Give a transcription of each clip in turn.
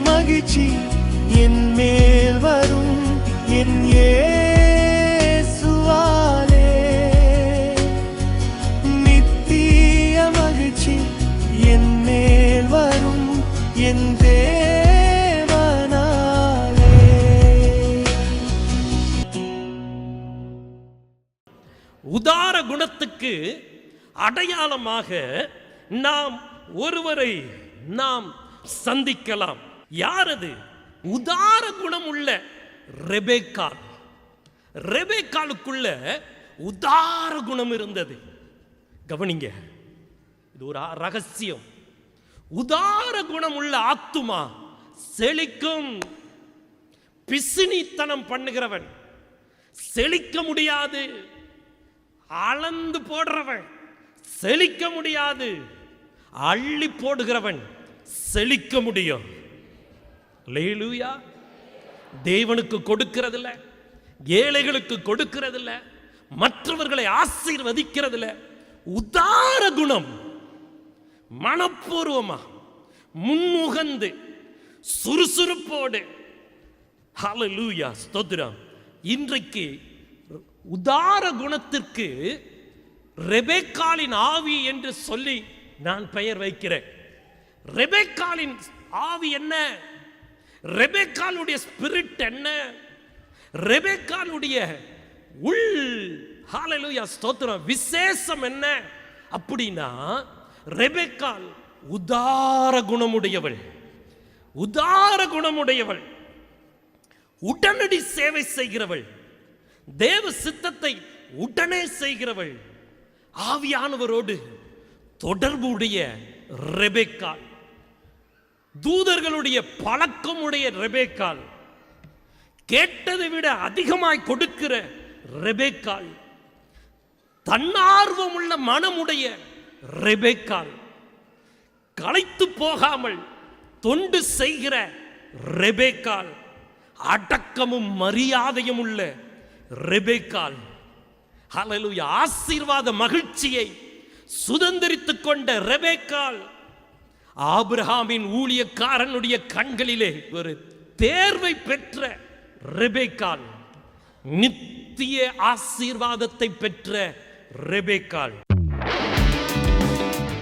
மகிழ்ச்சி என் மேல் வரும் என் ஏசுவாலே நித்திய மகிழ்ச்சி என் மேல் வரும் என் தேவனாலே. உதார குணத்துக்கு அடையாளமாக நாம் ஒருவரை நாம் சந்திக்கலாம். யார் அது உதார குணம் உள்ள ரெபேக்கால் ரெபேக்காலுக்குள்ள உதார குணம் இருந்தது. கவனிங்க இது ஒரு ரகசியம். உதார குணம் உள்ள ஆத்துமா செழிக்கும். பிசினித்தனம் பண்ணுகிறவன் செழிக்க முடியாது. அளந்து போடுறவன் செழிக்க முடியாது. அள்ளி போடுகிறவன் செழிக்க முடியும். லேலூயா தேவனுக்கு கொடுக்கிறதில்ல ஏழைகளுக்கு கொடுக்கிறதில்ல மற்றவர்களை ஆசீர்வதிக்கிறதில்ல. உதார குணம் மனப்பூர்வமா முன்முகந்து சுறுசுறுப்போடு. ஹலலூயா ஸ்தோத்ரம் இன்றைக்கு உதார குணத்திற்கு ரெபேக்காலின் ஆவி என்று சொல்லி நான் பெயர் வைக்கிறேன். ரெபேக்காலின் ஆவி என்ன? ரெபேக்காலுடைய ஸ்பிரிட் என்ன? ரெபேக்காலுடைய உள் ஹாலலூயா ஸ்தோத்திரம் விசேஷம் என்ன? அப்படின்னா ரெபேக்கால் உதார குணமுடையவள். உதார குணமுடையவள். உடனடி சேவை செய்கிறவள். தேவ சித்தத்தை உடனே செய்கிறவள். ஆவியானவரோடு தொடர்புடைய ரெபேக்கால். தூதர்களுடைய பழக்கமுடைய ரெபேக்கால் கேட்டதை விட அதிகமாய் கொடுக்கிற ரெபேக்கால் தன்னார்வமுள்ள மனமுடைய ரெபேக்கால் களைத்து போகாமல் தொண்டு செய்கிற ரெபேக்கால் அடக்கமும் மரியாதையும் உள்ள ரெபேக்கால் ஹalleluya. ஆசீர்வாத மகிழ்ச்சியை சுதந்திரித்துக் கொண்ட ரெபேக்கால் ஆபிரஹாமின் ஊழியக்காரனுடைய கண்களிலே ஒரு தேர்வை பெற்ற ரெபேக்கால் நித்திய ஆசீர்வாதத்தை பெற்ற ரெபேக்கால்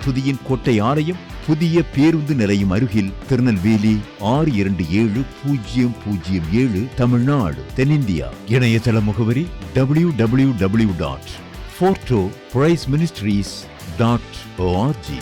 புதியின் கோட்டை ஆணையம் புதிய பேருந்து நிலையம் அருகில் திருநெல்வேலி ஆறு இரண்டு ஏழு பூஜ்ஜியம் பூஜ்ஜியம் ஏழு தமிழ்நாடு தென்னிந்தியா. இணையதள முகவரி W W W dot Fordow prize ministries dot O R G